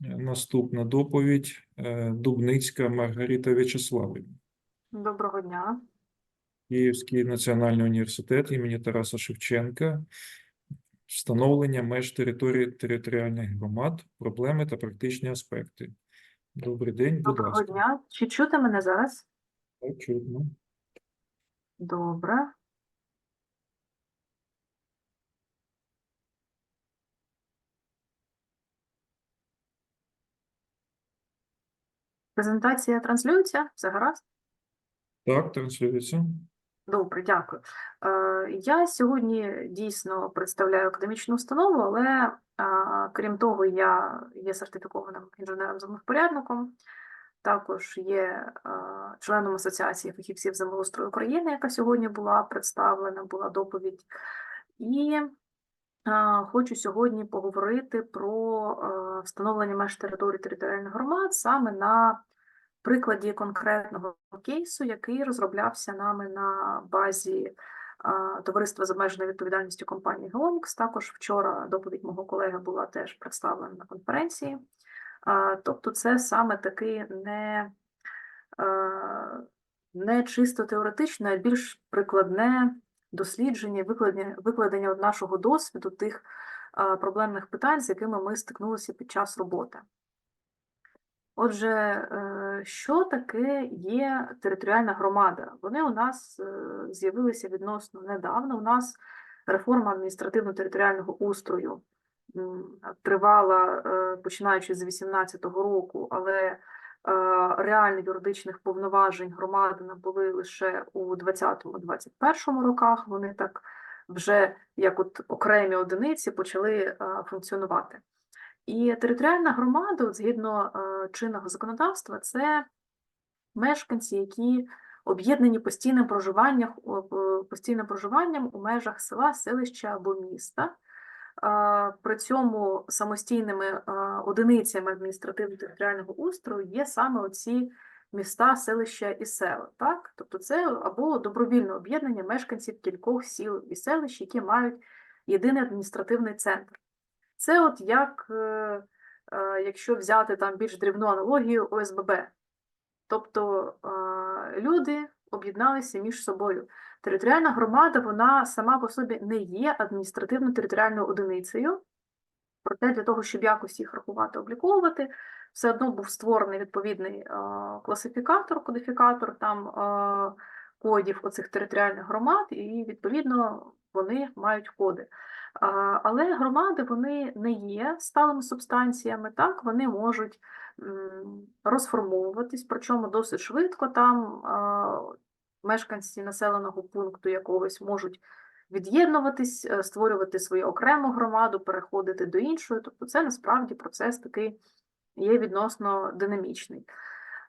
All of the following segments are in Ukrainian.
Наступна доповідь е, Дубницька Маргарита В'ячеславівна. Доброго дня. Київський національний університет імені Тараса Шевченка. Встановлення меж території територіальних громад, проблеми та практичні аспекти. Добрий день, будь Доброго ласка. дня. Чи чути мене зараз? Так, чутно. Добре. Презентація транслюється? Все гаразд? Так, транслюється. Добре, дякую. Е, Я сьогодні дійсно представляю академічну установу, але е, крім того, я є сертифікованим інженером-землевпорядником, також є е, членом Асоціації фахівців землеустрою України, яка сьогодні була представлена, була доповідь. І хочу сьогодні поговорити про е, встановлення меж територій територіальних громад саме на прикладі конкретного кейсу, який розроблявся нами на базі товариства з обмеженою відповідальністю компанії Geonix. Також вчора доповідь мого колеги була теж представлена на конференції. Тобто, це саме таки не, е, не чисто теоретичне, а більш прикладне дослідження, викладення, викладення нашого досвіду тих проблемних питань, з якими ми стикнулися під час роботи. Отже, е, що таке є територіальна громада? Вони у нас е, з'явилися відносно недавно. У нас реформа адміністративно-територіального устрою тривала е, починаючи з 2018 року, але е, реально юридичних повноважень громади набули лише у 2020-2021 роках. Вони так вже як от окремі одиниці почали е, функціонувати. І територіальна громада, згідно е, чинного законодавства, це мешканці, які об'єднані постійним проживанням, постійним проживанням у межах села, селища або міста. При цьому самостійними одиницями адміністративно-територіального устрою є саме оці міста, селища і села. Так? Тобто це або добровільне об'єднання мешканців кількох сіл і селищ, які мають єдиний адміністративний центр. Це от як, е, е, якщо взяти там більш дрібну аналогію ОСББ. Тобто люди об'єдналися між собою. Територіальна громада, вона сама по собі не є адміністративно-територіальною одиницею. Проте для того, щоб якось їх рахувати, обліковувати, все одно був створений відповідний е, класифікатор, кодифікатор там е, кодів оцих територіальних громад, і відповідно вони мають коди. А, Але громади вони не є сталими субстанціями, так вони можуть розформовуватись, причому досить швидко там мешканці населеного пункту якогось можуть від'єднуватись, е, створювати свою окрему громаду, переходити до іншої. Тобто це насправді процес такий є відносно динамічний.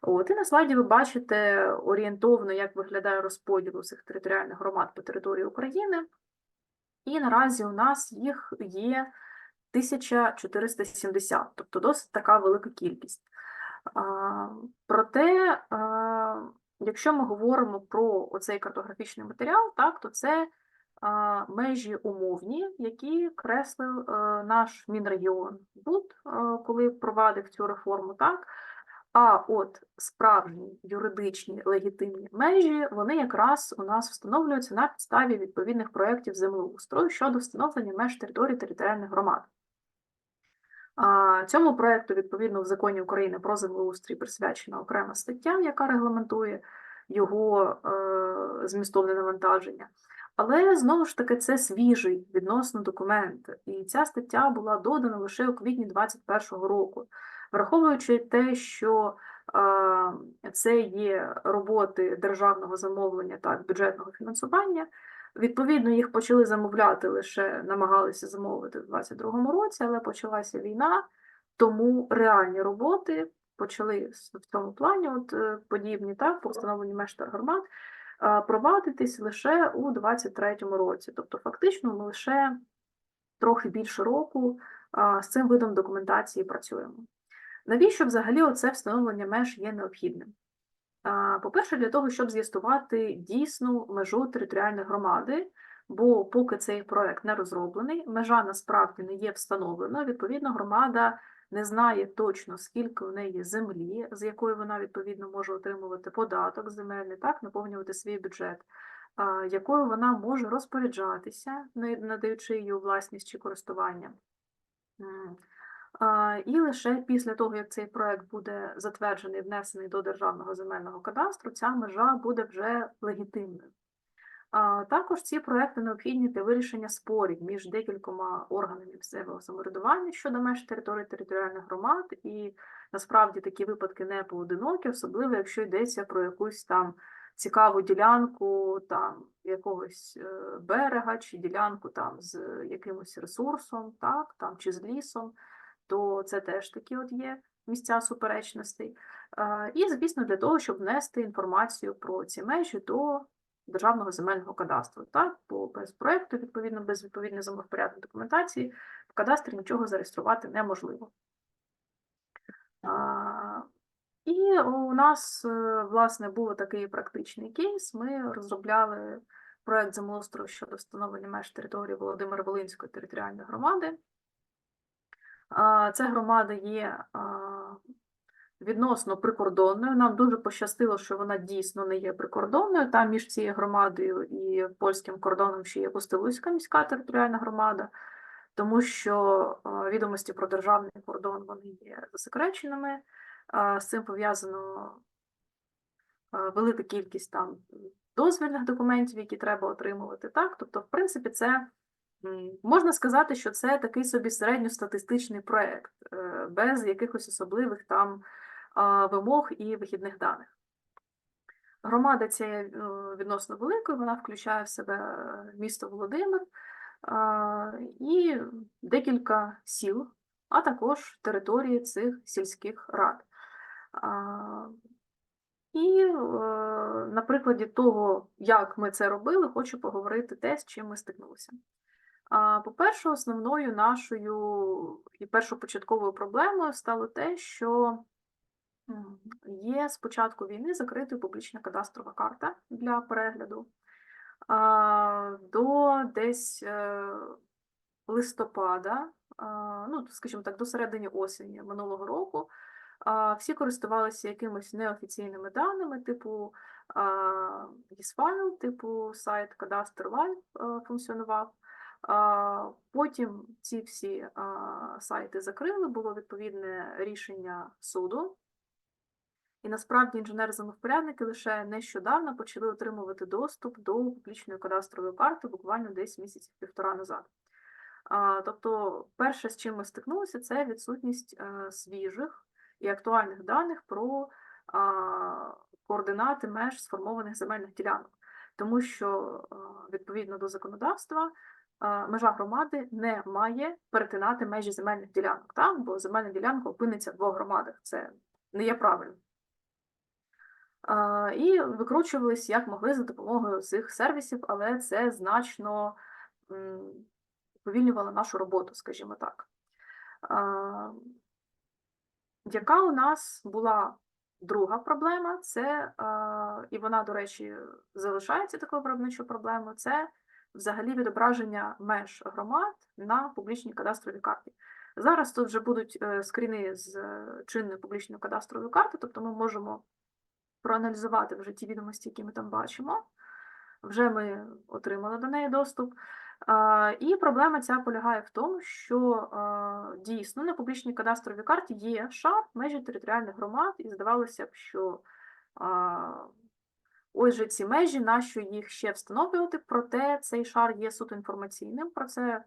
От, і на слайді ви бачите орієнтовно, як виглядає розподіл цих територіальних громад по території України. І наразі у нас їх є 1470, тобто досить така велика кількість. Проте, а, якщо ми говоримо про оцей картографічний матеріал, так, то це межі умовні, які креслив е, наш Мінрегіон БУД, е, коли провадив цю реформу, так. А от справжні юридичні легітимні межі, вони якраз у нас встановлюються на підставі відповідних проєктів землеустрою щодо встановлення меж територій територіальних громад. Цьому проєкту, відповідно, в законі України про землеустрій присвячена окрема стаття, яка регламентує його е, змістовне навантаження. Але знову ж таки це свіжий відносно документ, і ця стаття була додана лише у квітні 2021 року. Враховуючи те, що е, це є роботи державного замовлення та бюджетного фінансування, відповідно, їх почали замовляти лише намагалися замовити в 2022 році, але почалася війна, тому реальні роботи почали в цьому плані, от е, подібні так, по встановленню меж та громад, е, провадитись лише у 2023 році. Тобто, фактично, ми лише трохи більше року з цим видом документації працюємо. Навіщо взагалі оце встановлення меж є необхідним? По-перше, для того, щоб з'ясувати дійсну межу територіальної громади, бо поки цей проект не розроблений, межа насправді не є встановленою, відповідно, громада не знає точно, скільки в неї землі, з якої вона відповідно може отримувати податок земельний, так, наповнювати свій бюджет, якою вона може розпоряджатися, надаючи її власність чи користування. І лише після того, як цей проект буде затверджений, внесений до Державного земельного кадастру, ця межа буде вже легітимною. Також ці проекти необхідні для вирішення спорів між декількома органами місцевого самоврядування щодо меж території територіальних громад, і насправді такі випадки не поодинокі, особливо якщо йдеться про якусь там цікаву ділянку там якогось е, берега чи ділянку там з якимось ресурсом, так, там чи з лісом, то це теж такі от є місця суперечностей. Е, І, звісно, для того, щоб внести інформацію про ці межі до Державного земельного кадастру. Так, бо без проекту, відповідно, без відповідної землевпорядної документації в кадастрі нічого зареєструвати неможливо. І у нас, е, власне, був такий практичний кейс. Ми розробляли проект землеустрою щодо встановлення меж території Володимир-Волинської територіальної громади. Ця громада є відносно прикордонною. Нам дуже пощастило, що вона дійсно не є прикордонною. Там між цією громадою і польським кордоном ще є Пустилуська міська територіальна громада, тому що відомості про державний кордон вони є засекреченими. З цим пов'язано велика кількість там дозвільних документів, які треба отримувати. Так, тобто, в принципі, це можна сказати, що це такий собі середньостатистичний проект, е, без якихось особливих там вимог і вихідних даних. Громада ця е, відносно великою, вона включає в себе місто Володимир і декілька сіл, а також території цих сільських рад. І е, на прикладі того, як ми це робили, хочу поговорити те, з чим ми стикнулися. По-перше, основною нашою і першопочатковою проблемою стало те, що є з початку війни закритою публічна кадастрова карта для перегляду. До десь е, листопада, ну, скажімо так, до середини осені минулого року, всі користувалися якимись неофіційними даними, типу GIS-файл, типу сайт Кадастр Live е, функціонував. Потім ці всі сайти закрили, було відповідне рішення суду. І насправді інженери-землевпорядники лише нещодавно почали отримувати доступ до публічної кадастрової карти буквально десь місяців півтора назад. Тобто, перше, з чим ми стикнулися, це відсутність е, свіжих і актуальних даних про координати меж сформованих земельних ділянок, тому що е, відповідно до законодавства межа громади не має перетинати межі земельних ділянок, так? бо земельна ділянка опиниться в двох громадах. Це не є правильно. І викручувались як могли за допомогою цих сервісів, але це значно м, уповільнювало нашу роботу, скажімо так. Яка у нас була друга проблема? Це, і вона, до речі, залишається такою виробничою проблемою, це взагалі відображення меж громад на публічній кадастровій карті. Зараз тут вже будуть е, скріни з е, чинної публічної кадастрової карти, тобто ми можемо проаналізувати вже ті відомості, які ми там бачимо. Вже ми отримали до неї доступ. І проблема ця полягає в тому, що дійсно на публічній кадастровій карті є шар межі територіальних громад, і здавалося б, що ось ці межі, нащо їх ще встановлювати, проте цей шар є суто інформаційним. Про це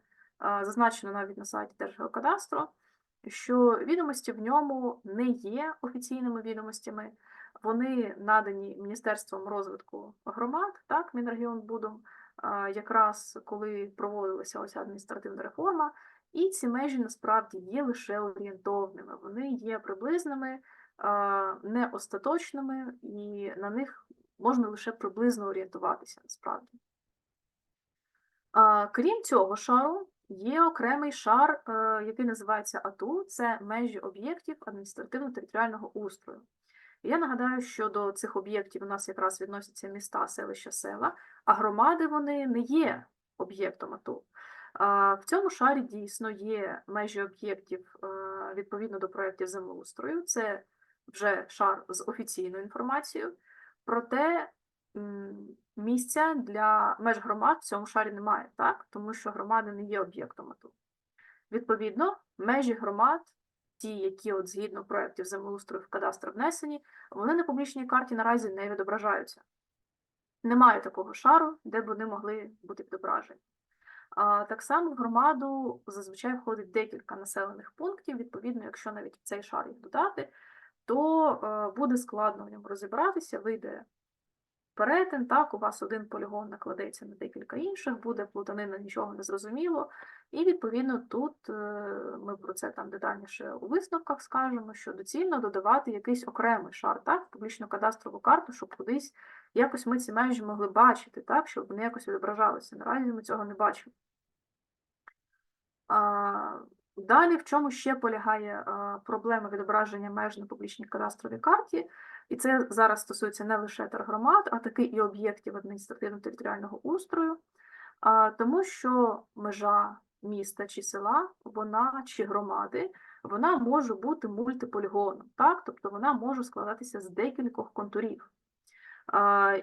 зазначено навіть на сайті Держгеокадастру, що відомості в ньому не є офіційними відомостями. Вони надані Міністерством розвитку громад, так, Мінрегіонбудом, якраз коли проводилася ось адміністративна реформа, і ці межі насправді є лише орієнтовними, вони є приблизними, не остаточними, і на них можна лише приблизно орієнтуватися насправді. Крім цього шару, є окремий шар, е, який називається АТУ, це межі об'єктів адміністративно-територіального устрою. Я нагадаю, що до цих об'єктів у нас якраз відносяться міста, селища, села, а громади вони не є об'єктом АТУ. В цьому шарі дійсно є межі об'єктів, е, відповідно до проєктів землеустрою. Це вже шар з офіційною інформацією. Проте місця для меж громад в цьому шарі немає, так? тому що громади не є об'єктом АТУ. Відповідно, межі громад, ті, які от згідно проєктів землеустрою в кадастр внесені, вони на публічній карті наразі не відображаються. Немає такого шару, де б вони могли бути відображені. А, Так само в громаду зазвичай входить декілька населених пунктів. Відповідно, якщо навіть в цей шар їх додати, то е, буде складно в ньому розібратися, вийде перетин, так, у вас один полігон накладеться на декілька інших, буде плутанина, нічого не зрозуміло. І відповідно тут е, ми про це там детальніше у висновках скажемо, що доцільно додавати якийсь окремий шар, так, в публічну кадастрову карту, щоб кудись якось ми ці межі могли бачити, так, щоб вони якось відображалися. Наразі ми цього не бачимо. Далі, в чому ще полягає проблема відображення меж на публічній кадастровій карті, і це зараз стосується не лише тергромад, а таки і об'єктів адміністративно-територіального устрою, тому що межа міста чи села, вона чи громади, вона може бути мультиполігоном, так? тобто вона може складатися з декількох контурів.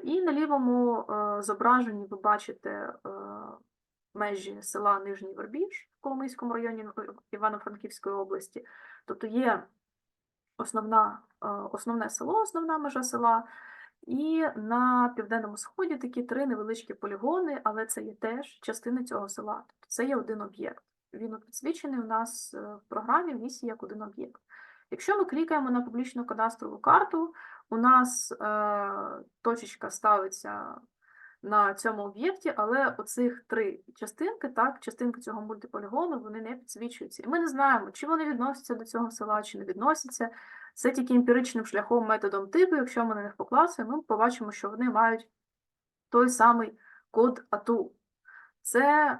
І на лівому е, зображенні ви бачите е, межі села Нижній Вербіж Коломийському районі ну, Івано-Франківської області. Тобто є основна, е, основне село, основна межа села, і на південному сході такі три невеличкі полігони, але це є теж частина цього села. Тобто це є один об'єкт. Він підсвічений у нас е, в програмі в місії як один об'єкт. Якщо ми клікаємо на публічну кадастрову карту, у нас е, точечка ставиться на цьому об'єкті, але оцих три частинки, так, частинки цього мультиполігону, вони не підсвічуються. І ми не знаємо, чи вони відносяться до цього села, чи не відносяться. Це тільки емпіричним шляхом методом типу. Якщо ми на них покласимо, ми побачимо, що вони мають той самий код АТУ. Це, е,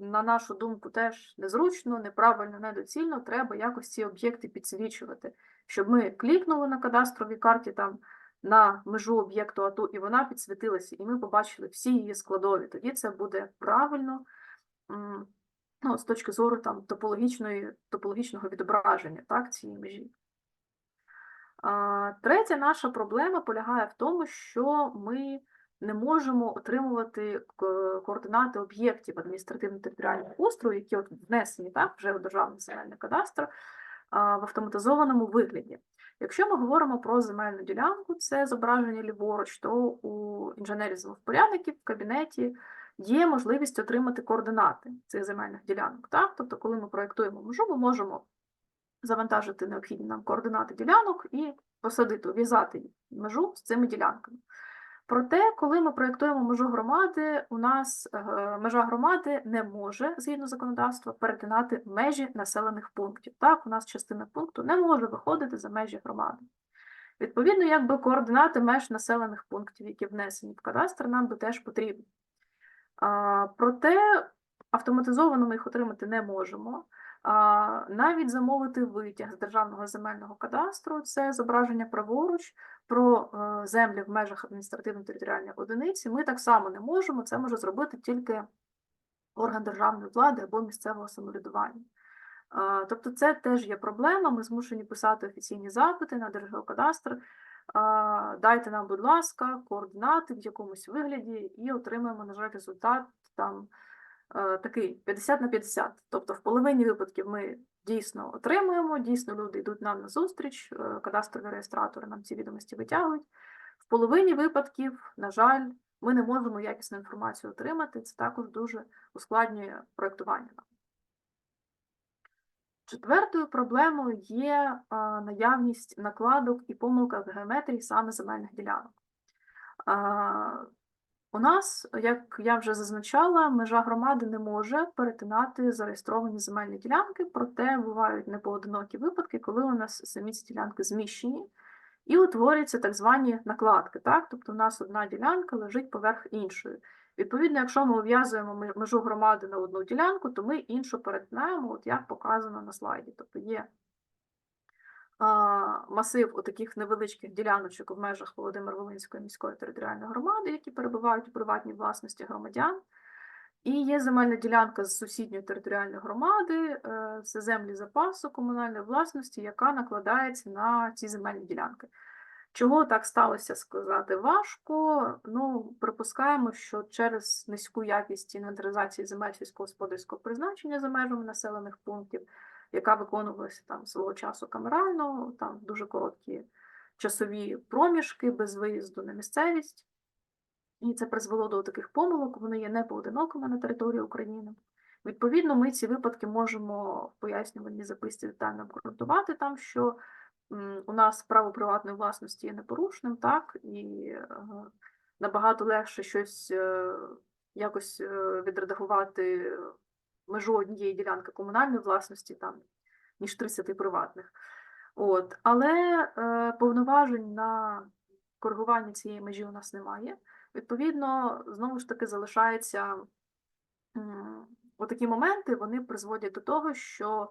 на нашу думку, теж незручно, неправильно, недоцільно. Треба якось ці об'єкти підсвічувати, щоб ми клікнули на кадастровій карті там на межу об'єкту АТУ, і вона підсвітилася, і ми побачили всі її складові. Тоді це буде правильно ну, з точки зору там, топологічної, топологічного відображення так, цієї межі. А, Третя наша проблема полягає в тому, що ми не можемо отримувати координати об'єктів адміністративно-територіального устрою, які от внесені так, вже у Державний земельний кадастр в автоматизованому вигляді. Якщо ми говоримо про земельну ділянку, це зображення ліворуч, то у інженерів землевпорядників в кабінеті є можливість отримати координати цих земельних ділянок. Так? Тобто, коли ми проєктуємо межу, ми можемо завантажити необхідні нам координати ділянок і посадити, ув'язати межу з цими ділянками. Проте, коли ми проєктуємо межу громади, у нас е, межа громади не може, згідно законодавства, перетинати межі населених пунктів. Так, у нас частина пункту не може виходити за межі громади. Відповідно, якби координати меж населених пунктів, які внесені в кадастр, нам би теж потрібні. Проте автоматизовано ми їх отримати не можемо. Навіть замовити витяг з Державного земельного кадастру, це зображення праворуч, про е, землі в межах адміністративно-територіальної одиниці ми так само не можемо. Це може зробити тільки орган державної влади або місцевого самоврядування. Е, Тобто, це теж є проблема. Ми змушені писати офіційні запити на Держгеокадастр. Е, Дайте нам, будь ласка, координати в якомусь вигляді і отримаємо, на жаль, результат там такий 50 на 50. Тобто, в половині випадків ми дійсно отримуємо, дійсно люди йдуть нам на зустріч, е, кадастрові реєстратори нам ці відомості витягують. В половині випадків, на жаль, ми не можемо якісну інформацію отримати. Це також дуже ускладнює проєктування. нам. Четвертою проблемою є а, наявність накладок і помилка в геометрії саме земельних ділянок. У нас, як я вже зазначала, межа громади не може перетинати зареєстровані земельні ділянки, проте бувають непоодинокі випадки, коли у нас самі ці ділянки зміщені і утворюються так звані накладки. Так? Тобто у нас одна ділянка лежить поверх іншої. Відповідно, якщо ми ув'язуємо межу громади на одну ділянку, то ми іншу перетинаємо, от як показано на слайді. Тобто є масив отаких невеличких діляночок в межах Володимир-Волинської міської територіальної громади, які перебувають у приватній власності громадян. І є земельна ділянка з сусідньої територіальної громади, е, це землі запасу комунальної власності, яка накладається на ці земельні ділянки. Чого так сталося сказати важко. Ну, припускаємо, що через низьку якість інвентаризації земель сільськогосподарського призначення за межами населених пунктів, яка виконувалася там свого часу камерально, там дуже короткі часові проміжки без виїзду на місцевість. І це призвело до таких помилок, вони є непоодинокими на території України. Відповідно, ми ці випадки можемо в пояснювальній записці детально обґрунтувати там, що у нас право приватної власності є непорушним, так, і е, набагато легше щось е, якось е, відредагувати межу однієї ділянки комунальної власності, там, ніж 30 приватних. От. Але е, повноважень на коригування цієї межі у нас немає. Відповідно, знову ж таки залишається отакі моменти, вони призводять до того, що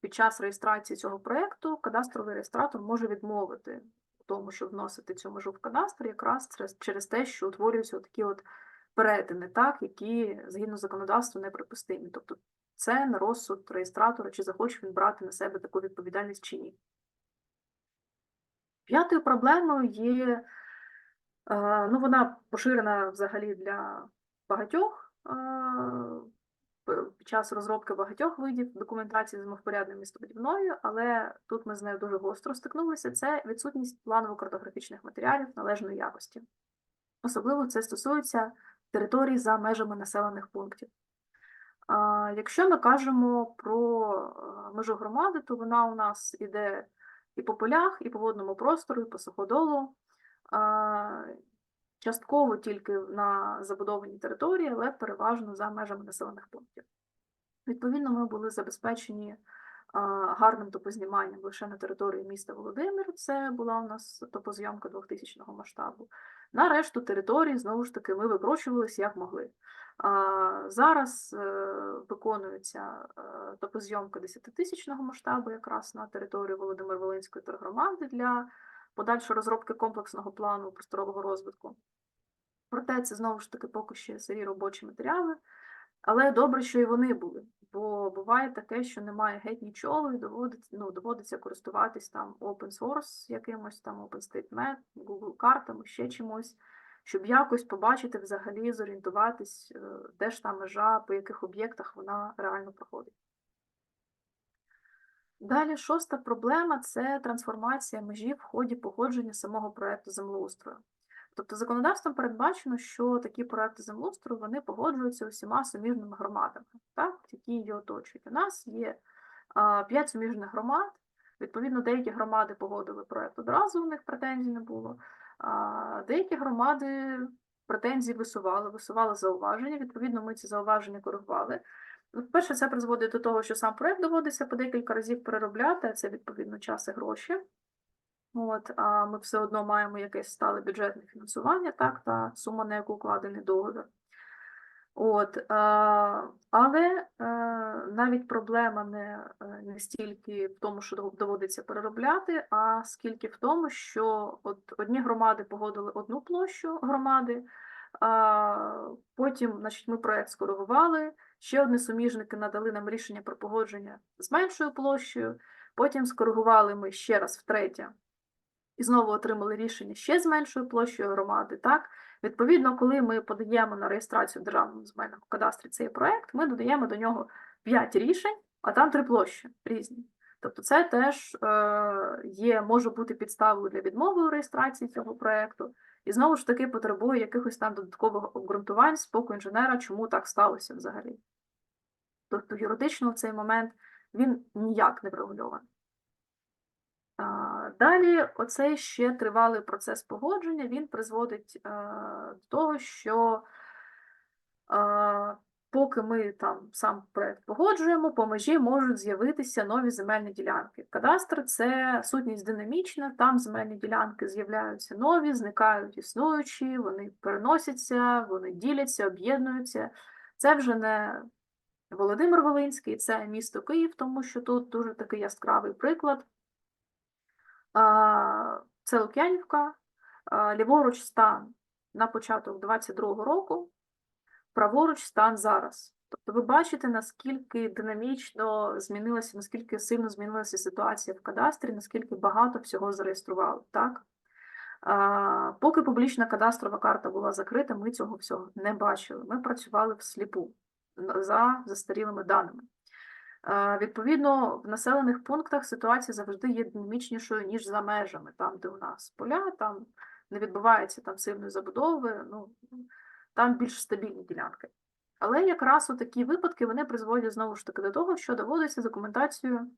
під час реєстрації цього проєкту кадастровий реєстратор може відмовити тому, щоб вносити цю межу в кадастр, якраз через те, що утворюються такі от перетини, так, які згідно законодавства неприпустимі. Тобто це на розсуд реєстратора, чи захоче він брати на себе таку відповідальність чи ні. П'ятою проблемою є, е, ну вона поширена взагалі для багатьох е, під час розробки багатьох видів документації землевпорядною містобудівною, але тут ми з нею дуже гостро стикнулися. Це відсутність планово-картографічних матеріалів належної якості. Особливо це стосується територій за межами населених пунктів. Якщо ми кажемо про е, межу громади, то вона у нас іде і по полях, і по водному простору, і по суходолу. Частково тільки на забудованій території, але переважно за межами населених пунктів. Відповідно, ми були забезпечені гарним топозніманням лише на території міста Володимир. Це була у нас топозйомка 2000 масштабу. На решту територій, знову ж таки, ми викручувалися як могли. Зараз е, виконується е, топозйомка 10-тисячного масштабу якраз на території Володимир-Волинської тергромади для подальшої розробки комплексного плану просторового розвитку. Проте це знову ж таки поки ще сирі робочі матеріали, але добре, що і вони були. Бо буває таке, що немає геть нічого, і доводиться, ну, доводиться користуватись там open source якимось там OpenStateMap, Google картами, ще чимось, щоб якось побачити взагалі, зорієнтуватись, е, де ж та межа, по яких об'єктах вона реально проходить. Далі шоста проблема це трансформація межі в ході погодження самого проекту землеустрою. Тобто законодавством передбачено, що такі проекти землеустрою вони погоджуються усіма суміжними громадами, так, які її оточують. У нас є п'ять суміжних громад. Відповідно, деякі громади погодили проект одразу, у них претензій не було. А деякі громади претензії висували, висували зауваження. Відповідно, ми ці зауваження коригували. Ну, По-перше, це призводить до того, що сам проект доводиться по декілька разів переробляти, а це відповідно час і гроші. От, а ми все одно маємо якесь стале бюджетне фінансування, так, та сума, на яку укладений договір. От, а, але е, навіть проблема не, е, не стільки в тому, що доводиться переробляти, а скільки в тому, що от одні громади погодили одну площу громади, а, потім значить, ми проект скоригували, ще одні суміжники надали нам рішення про погодження з меншою площею, потім скоригували ми ще раз втретє і знову отримали рішення ще з меншою площею громади. Так, відповідно, коли ми подаємо на реєстрацію державному земельному кадастрі цей проект, ми додаємо до нього 5 рішень, а там три площі різні. Тобто, це теж е, є, може бути підставою для відмови у реєстрації цього проекту, і знову ж таки потребує якихось там додаткових обґрунтувань з боку інженера, чому так сталося взагалі. Тобто, юридично в цей момент він ніяк не врегульований. Далі, оцей ще тривалий процес погодження, він призводить е, до того, що е, поки ми там сам проект погоджуємо, по межі можуть з'явитися нові земельні ділянки. Кадастр це сутність динамічна, там земельні ділянки з'являються нові, зникають існуючі, вони переносяться, вони діляться, об'єднуються. Це вже не Володимир Волинський, це місто Київ, тому що тут дуже такий яскравий приклад. Це Лук'янівка, ліворуч стан на початок 22-го року. праворуч стан зараз. Тобто ви бачите, наскільки динамічно змінилася, наскільки сильно змінилася ситуація в кадастрі, наскільки багато всього зареєстрували, так? А, поки публічна кадастрова карта була закрита, ми цього всього не бачили. Ми працювали всліпу за застарілими даними. Відповідно, в населених пунктах ситуація завжди є динамічнішою, ніж за межами, там, де у нас поля, там не відбувається там сильної забудови, ну, там більш стабільні ділянки. Але якраз у такі випадки вони призводять знову ж таки до того, що доводиться документацію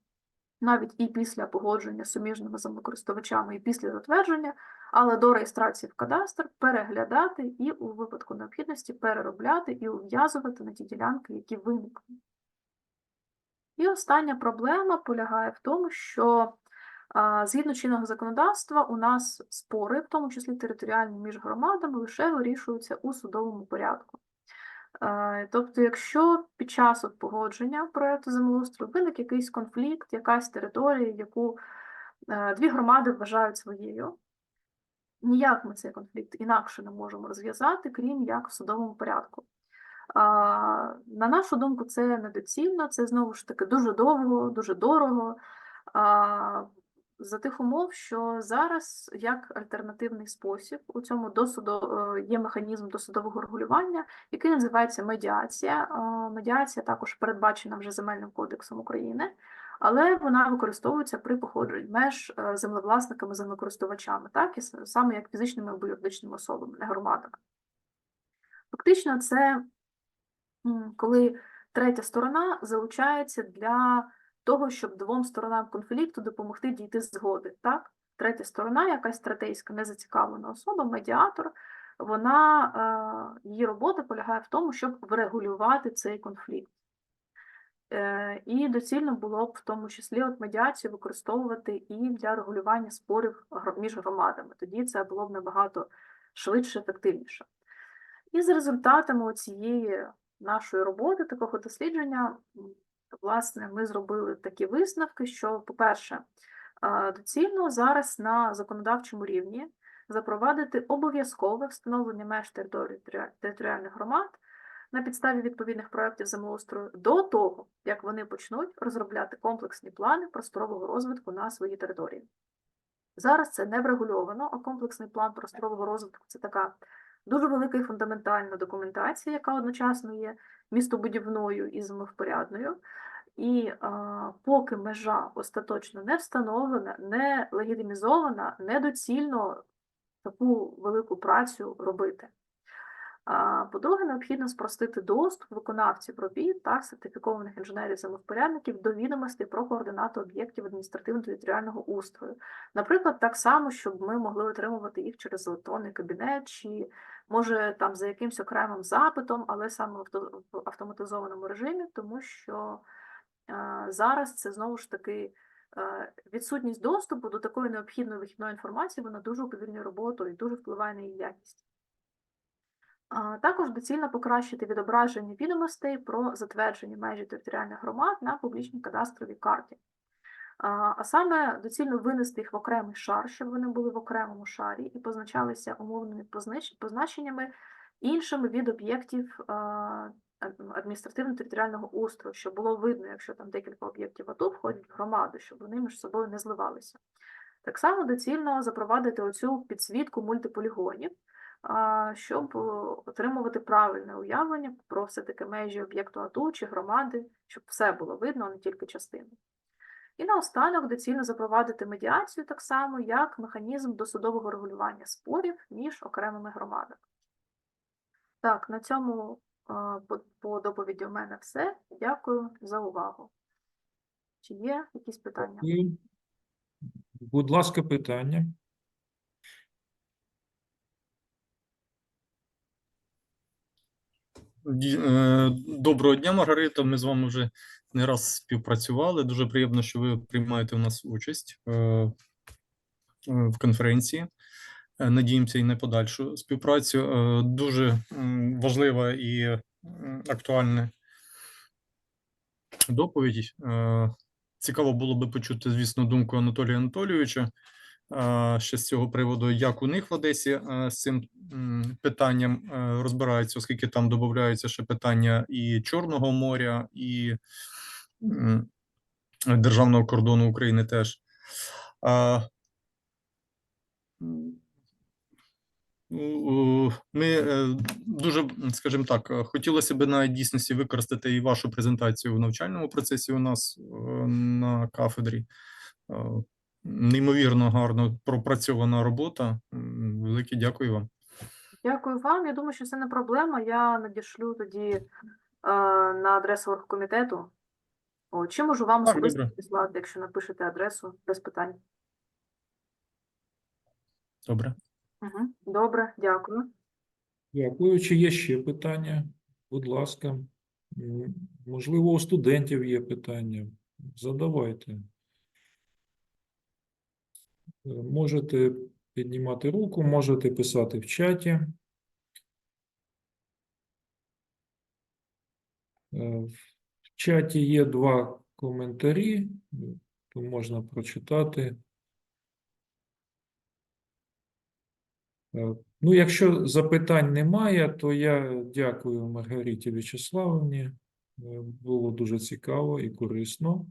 навіть і після погодження суміжними землекористувачами, і після затвердження, але до реєстрації в кадастр переглядати і у випадку необхідності переробляти і ув'язувати на ті ділянки, які виникли. І остання проблема полягає в тому, що згідно чинного законодавства у нас спори, в тому числі територіальні між громадами, лише вирішуються у судовому порядку. Е, Тобто, якщо під час погодження проєкту землеустрою виник якийсь конфлікт, якась територія, яку е, дві громади вважають своєю, ніяк ми цей конфлікт інакше не можемо розв'язати, крім як в судовому порядку. На нашу думку, це недоцільно, це знову ж таки дуже довго, дуже дорого. За тих умов, що зараз як альтернативний спосіб у цьому досуду е, є механізм досудового регулювання, який називається медіація. Медіація також передбачена вже Земельним кодексом України, але вона використовується при походженні меж е, землевласниками, землекористувачами, так і саме як фізичними або юридичними особами, не громадами. Фактично, це коли третя сторона залучається для того, щоб двом сторонам конфлікту допомогти дійти згоди. Так? Третя сторона, якась стратейська незацікавлена особа, медіатор, вона, е, її робота полягає в тому, щоб врегулювати цей конфлікт. Е, І доцільно було б в тому числі от медіацію використовувати і для регулювання спорів між громадами. Тоді це було б набагато швидше, ефективніше. І за результатами цієї нашої роботи, такого дослідження, власне, ми зробили такі висновки, що, по-перше, е, доцільно зараз на законодавчому рівні запровадити обов'язкове встановлення меж територіаль- територіальних громад на підставі відповідних проєктів землеустрою до того, як вони почнуть розробляти комплексні плани просторового розвитку на своїй території. Зараз це не врегульовано, а комплексний план просторового розвитку це така дуже велика і фундаментальна документація, яка одночасно є містобудівною і землевпорядною. І а, поки межа остаточно не встановлена, не легітимізована, недоцільно таку велику працю робити. По-друге, необхідно спростити доступ виконавців робіт та сертифікованих інженерів-землевпорядників до відомостей про координати об'єктів адміністративно-територіального устрою. Наприклад, так само, щоб ми могли отримувати їх через електронний кабінет, чи може там за якимось окремим запитом, але саме в автоматизованому режимі, тому що е, зараз це знову ж таки е, відсутність доступу до такої необхідної вихідної інформації, вона дуже уповільнює роботу і дуже впливає на її якість. Також доцільно покращити відображення відомостей про затверджені межі територіальних громад на публічній кадастровій карті. А саме доцільно винести їх в окремий шар, щоб вони були в окремому шарі і позначалися умовними позначеннями іншими від об'єктів адміністративно-територіального устрою, щоб було видно, якщо там декілька об'єктів АТО входять в громаду, щоб вони між собою не зливалися. Так само доцільно запровадити оцю підсвітку мультиполігонів, щоб е, отримувати правильне уявлення про все-таки межі об'єкту АТУ чи громади, щоб все було видно, а не тільки частини. І наостанок доцільно запровадити медіацію так само, як механізм досудового регулювання спорів між окремими громадами. Так, на цьому е, по доповіді у мене все. Дякую за увагу. Чи є якісь питання? Будь ласка, питання. Ді- е, Доброго дня, Маргарита. Ми з вами вже не раз співпрацювали. Дуже приємно, що ви приймаєте у нас участь е, е, в конференції. Е, Надіємося і на подальшу співпрацю. Е, Дуже важлива і актуальна доповідь. Е, Цікаво було би почути, звісно, думку Анатолія Анатолійовича. Е, ще з цього приводу, як у них в Одесі е, з цим питанням е, розбираються, оскільки там додаються ще питання і Чорного моря, і державного кордону України теж. Ми е, дуже, скажімо так, е, хотілося б на дійсності використати і вашу презентацію в навчальному процесі у нас е, на кафедрі. Неймовірно гарно пропрацьована робота. Велике дякую вам. Дякую вам. Я думаю, що це не проблема. Я надішлю тоді е, на адресу оргкомітету. О, чи можу вам Так, особисто надіслати, якщо напишете адресу, без питань. Добре. Угу. Добре, дякую. Дякую. Чи є ще питання? Будь ласка. Можливо, у студентів є питання. Задавайте. Можете піднімати руку, можете писати в чаті. Е, В чаті є два коментарі, то можна прочитати. Е, Ну, якщо запитань немає, то я дякую Маргариті В'ячеславівні. Е, Було дуже цікаво і корисно.